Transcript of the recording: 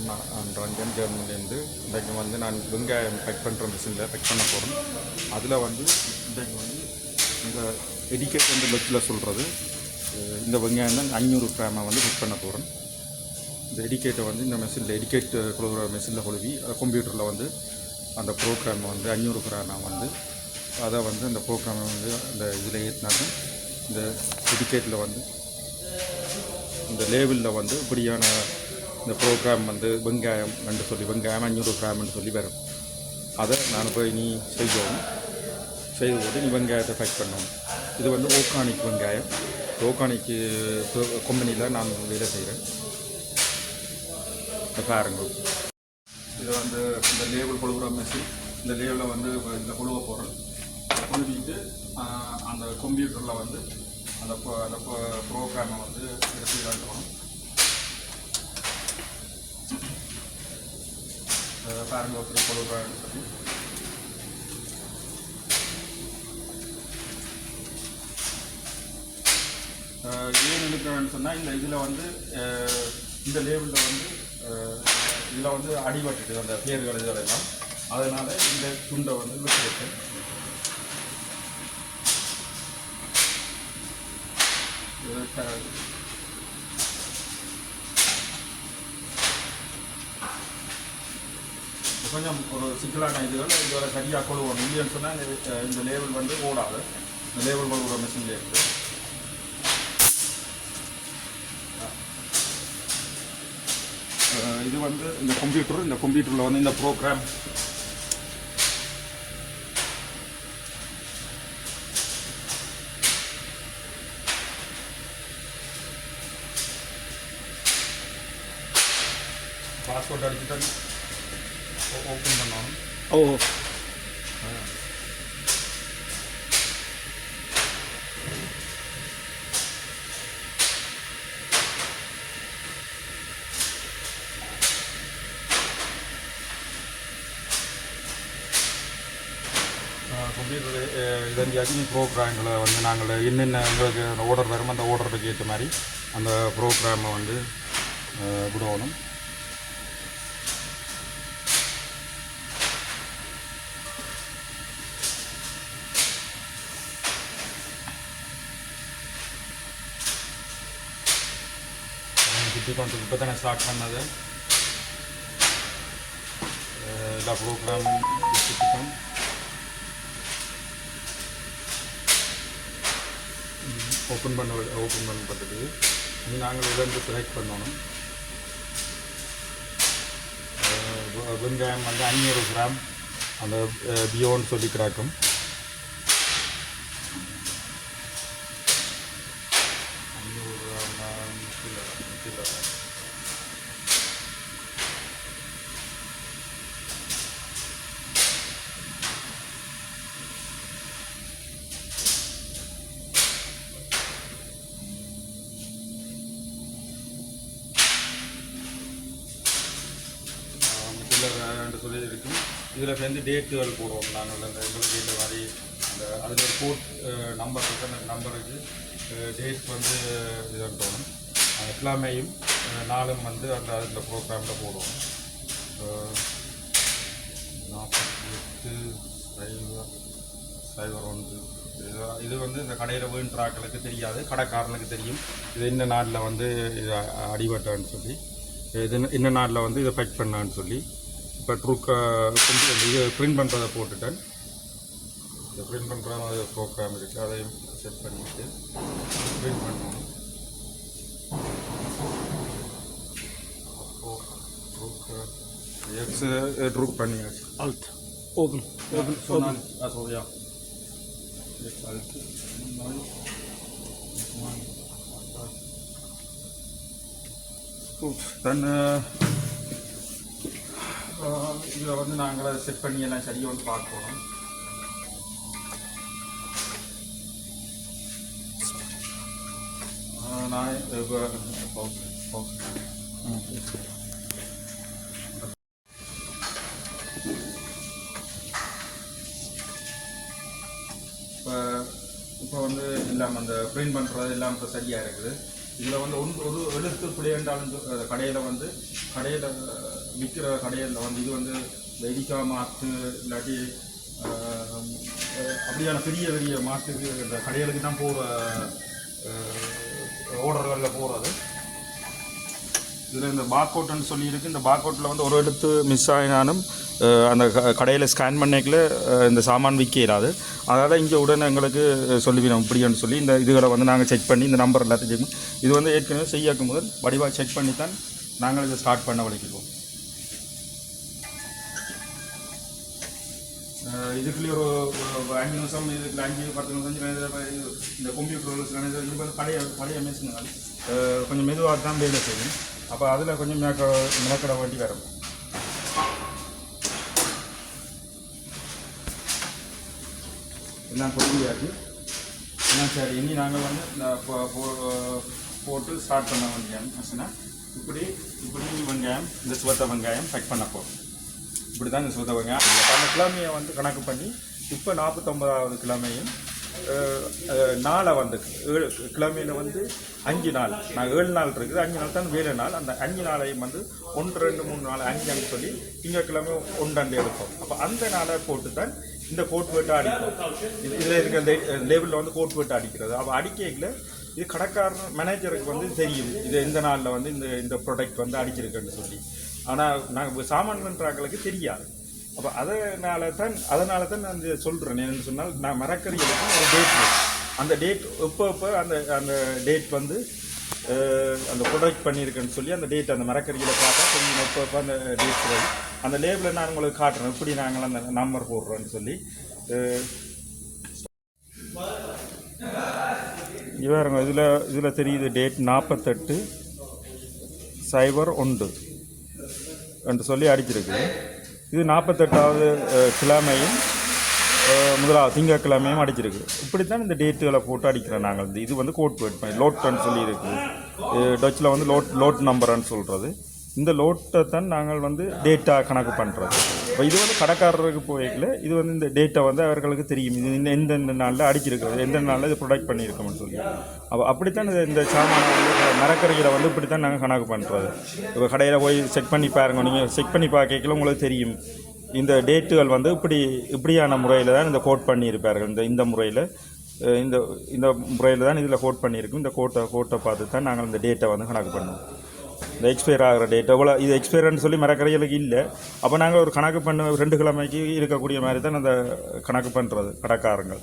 வணக்கம் நான் ரஞ்சன் ஜெர்மனிலேருந்து இன்றைக்கு வந்து நான் வெங்காயம் பேக் பண்ணுற மிஷினில் பேக் பண்ண போகிறேன் அதில் வந்து இன்றைக்கு வந்து இந்த எடிக்கேட் வந்து லெக்கில் சொல்கிறது இந்த வெங்காயம் தான் ஐநூறு கிராமை வந்து பேக் பண்ண போகிறேன் இந்த எடிக்கேட்டை வந்து இந்த மிஷினில் எடிக்கேட் கொடுக்குற மிஷினில் கொழுவி கம்ப்யூட்டரில் வந்து அந்த ப்ரோக்ராமை வந்து அஞ்சூறு கிராமை வந்து அதை வந்து அந்த ப்ரோக்ராமை வந்து அந்த இதில் ஏற்றினாலும் இந்த எடிக்கேட்டில் வந்து இந்த லேபிளில் வந்து இப்படியான இந்த ப்ரோக்ராம் வந்து வெங்காயம் என்று சொல்லி வெங்காயம் அஞ்சூறு கிராம்னு சொல்லி வரும். அதை நான் போய் நீ செய்யணும். செய்து போட்டு நீ வெங்காயத்தை பேக் பண்ணணும். இது வந்து ஓர்கானிக் வெங்காயம். ஓர்கானிக் கம்பெனியில் நான் வேலை செய்கிறேன். இந்த பாருங்க. இது வந்து இந்த லேபிள் கொழுகுற மெஷின் இந்த லேபிளில் வந்து இந்த கொழுவ போகிறேன் கொழுவிட்டு அந்த கம்ப்யூட்டரில் வந்து அந்த அந்த ப்ரோக்ராமை வந்து எடுத்து காட்டுவோம். பாருங்க எப்படி கொழுகுறான்னு சொல்லி ஏன் எடுக்கிறேன்னு சொன்னால் இந்த இதில் வந்து இந்த லேபிளில் வந்து இதில் வந்து அடிபட்டுட்டு அந்த பேர்கள் இதெல்லாம் அதனால் இந்த துண்டை வந்து விட்டுருக்கேன் இது கொஞ்சம் ஒரு சிக்கலான இதுகள் இதுவரை சரியாக கொள்வோம் இல்லைன்னு சொன்னால் இந்த இந்த லேபிள் வந்து ஓடாது. இந்த லேபிள் கொள்கிற மிஷினில் இருக்குது இது வந்து இந்த கம்ப்யூட்டர் இந்த கம்ப்யூட்டரில் வந்து இந்த ப்ரோக்ராம் பாஸ்போர்ட் அடிச்சுட்டு ஓப்பன் பண்ணணும் ஓ கம்ப்யூட்டர் இதன் அக்னி ப்ரோக்ராம்களை வந்து நாங்கள் என்னென்ன எங்களுக்கு ஆர்டர் வரும் அந்த ஆர்டருக்கு ஏற்ற மாதிரி அந்த ப்ரோக்ராமை வந்து விடணும் சுற்றி இப்போ தானே ஸ்டார்ட் பண்ணது எல்லா ப்ரோக்ராம் சுற்றிட்டோம் ஓப்பன் பண்ண ஓப்பன் பண்ண பண்ணுறது இது நாங்கள் இதிலிருந்து செலக்ட் பண்ணணும் வெங்காயம் வந்து அஞ்சூறு கிராம் அந்த பியோன்னு சொல்லி கிடக்கும் அஞ்சூறு கிராம் கிலோ கிலோ ரெண்டு சொல்லி இருக்கும் இதில் சேர்ந்து டேட்டுகள் போடுவோம். நாங்கள் அந்த எங்களுக்கு இந்த மாதிரி அந்த அதில் ஒரு கோட் நம்பர் இருக்குது அந்த நம்பருக்கு டேட் வந்து இது தோணும். எல்லாமேயும் நாளும் வந்து அந்த அதில் ப்ரோக்ராமில் போடுவோம். நாற்பத்தி எட்டு சைபர் சைபர் ஒன்று. இது இது வந்து இந்த கடையில் வேண்டுறாக்களுக்கு தெரியாது. கடைக்காரனுக்கு தெரியும். இது என்ன நாளில் வந்து இது அடிபட்டான்னு சொல்லி. இது என்ன- நாட்டில் நாளில் வந்து இதை ஃபைட் பண்ணான்னு சொல்லி. இப்போ ட்ரூக்க இது பிரிண்ட் பண்ணுறதை போட்டுட்டேன். இந்த பிரிண்ட் பண்ணுற மாதிரி ப்ரோக்ராம் இருக்குது அதையும் செட் பண்ணிட்டு பிரிண்ட் ட்ரூக்க எக்ஸ் ட்ரூக் பண்ணியாச்சு. Alt. Open. Open. சொன்னாங்க. ஆ சொல்றியா? தன் இதில் வந்து நாங்கள் அதை செட் பண்ணி எல்லாம் சரியாக வந்து பார்க்கணும். நான் இப்போ ஓகே. இப்போ இப்போ வந்து எல்லாம் அந்த பிரிண்ட் பண்ணுறது எல்லாம் இப்போ சரியாக இருக்குது. இதில் வந்து ஒன்று ஒரு எழுத்து பிள்ளைண்டாலும் கடையில் வந்து கடையில் விற்கிற கடையில் வந்து இது வந்து வெடிக்கா மாற்று இல்லாட்டி அப்படியான பெரிய பெரிய மாற்றுக்கு இந்த கடைகளுக்கு தான் போகிற ஓர்டர்களில் போகிறது இதில் இந்த பார்கோட்னு சொல்லியிருக்கு இந்த பார்கோட்டில் வந்து ஒரு எழுத்து மிஸ் ஆகினாலும் அந்த கடையில் ஸ்கேன் பண்ணிக்கல இந்த சாமான் விற்க இயலாது. அதனால் இங்கே உடனே எங்களுக்கு சொல்லிவிடும் இப்படின்னு சொல்லி இந்த இதுகளை வந்து நாங்கள் செக் பண்ணி இந்த நம்பர் எல்லாத்தையும் செக் பண்ணி- இது வந்து ஏற்கனவே செய்யாக்கும் முதல் வடிவாக செக் பண்ணி தான் நாங்கள் இதை ஸ்டார்ட் பண்ண வலிக்கிறோம் அஹ் இதுக்குள்ளே ஒரு அஞ்சு நிமிஷம் இதுக்குள்ள அஞ்சு பத்து நிமிஷம் இந்த கம்ப்யூட்டர் இது வந்து பழைய பழைய மிஷின்கள் கொஞ்சம் மெதுவாக தான் வேலை செய்யும். அப்போ அதில் கொஞ்சம் மேக்க மிளக்கட வேண்டி வரும். எல்லாம் பொறுமையாக்கி எல்லாம் சரி. இனி நாங்கள் வந்து இந்த போட்டு ஸ்டார்ட் பண்ண வெங்காயம் ஆச்சுன்னா இப்படி இப்படி வெங்காயம் இந்த சுவத்த வெங்காயம் கட் பண்ண போகிறோம் இப்படி தான் இந்த சுவத்த வெங்காயம். அந்த கிழமையை வந்து கணக்கு பண்ணி இப்போ நாற்பத்தொம்பதாவது கிழமையும் நாளை வந்து ஏழு கிழமையில் வந்து அஞ்சு நாள். நான் ஏழு நாள் இருக்குது. அஞ்சு நாள் தான் வேலை நாள். அந்த அஞ்சு நாளையும் வந்து ஒன்று ரெண்டு மூணு நாள் அஞ்சுன்னு சொல்லி திங்கட்கிழமை ஒன்றாண்டு எடுப்போம் அப்போ அந்த நாளை போட்டு தான் இந்த கோட் வெட்டு அடிப்போம். இது இதில் இருக்கிற லேபிளில் வந்து கோட் வெட்டு அடிக்கிறது. அப்போ அடிக்கல இது கடைக்காரன் மேனேஜருக்கு வந்து தெரியுது. இது எந்த நாளில் வந்து இந்த இந்த ப்ராடக்ட் வந்து அடிச்சிருக்குன்னு சொல்லி. ஆனால் நாங்கள் சாமான் பண்ணுறாங்களுக்கு தெரியாது. அப்போ அதனால தான் அதனால தான் நான் இந்த சொல்கிறேன் என்னென்னு சொன்னால் நான் மரக்கறிகளுக்கு ஒரு டேட் அந்த டேட் எப்போ எப்போ அந்த அந்த டேட் வந்து அந்த ப்ரொடக்ட் பண்ணியிருக்கேன்னு சொல்லி அந்த டேட் அந்த மரக்கறிகளை பார்த்தா கொஞ்சம் எப்போ எப்போ அந்த டேட் வரும். அந்த லேபிளை நான் உங்களுக்கு காட்டுறேன். எப்படி நாங்கள் அந்த நம்பர் போடுறோன்னு சொல்லி. இவருங்க இதில் இதில் தெரியுது டேட் நாற்பத்தெட்டு சைபர் ஒன்று என்று சொல்லி அடிச்சிருக்கு. இது நாற்பத்தெட்டாவது கிழமையும் முதலாவது திங்கக்கிழமையும் அடிச்சிருக்கு. இப்படித்தான் இந்த டேட்டுகளை போட்டு அடிக்கிறோம் நாங்கள். வந்து இது வந்து கோட் வேர்ட் லோட்டுன்னு சொல்லி இருக்குது டச்சில் வந்து லோட் லோட் நம்பர்னு சொல்கிறது இந்த லோட்டை தான் நாங்கள் வந்து டேட்டா கணக்கு பண்ணுறோம் இப்போ இது வந்து கடைக்காரருக்கு போய்க்கல இது வந்து இந்த டேட்டா வந்து அவர்களுக்கு தெரியும். இது இந்த எந்தெந்த நாளில் அடிச்சிருக்கிறது எந்த நாளில் இது ப்ரொடக்ட் பண்ணியிருக்கோம்னு சொல்லி. அப்போ அப்படித்தான் இந்த- இந்த சாமான வந்து மரக்கறிகளை வந்து இப்படி தான் நாங்கள் கணக்கு பண்ணுறது இப்போ கடையில் போய் செக் பண்ணி பாருங்க நீங்கள் செக் பண்ணி பார்க்கல உங்களுக்கு தெரியும். இந்த டேட்டுகள் வந்து இப்படி இப்படியான முறையில் தான் இந்த கோட் பண்ணியிருப்பார்கள். இந்த இந்த முறையில் இந்த இந்த முறையில் தான் இதில் கோட் பண்ணியிருக்கும். இந்த கோட்டை கோட்டை பார்த்து தான் நாங்கள் இந்த டேட்டை வந்து கணக்கு பண்ணுவோம். இந்த எக்ஸ்பயர் ஆகிற டேட் எவ்வளோ இது எக்ஸ்பயர்னு சொல்லி மரக்கரைகளுக்கு இல்லை. அப்போ நாங்கள் ஒரு கணக்கு பண்ண ரெண்டு கிழமைக்கு இருக்கக்கூடிய மாதிரி தான் அந்த கணக்கு பண்ணுறது கடைக்காரங்கள்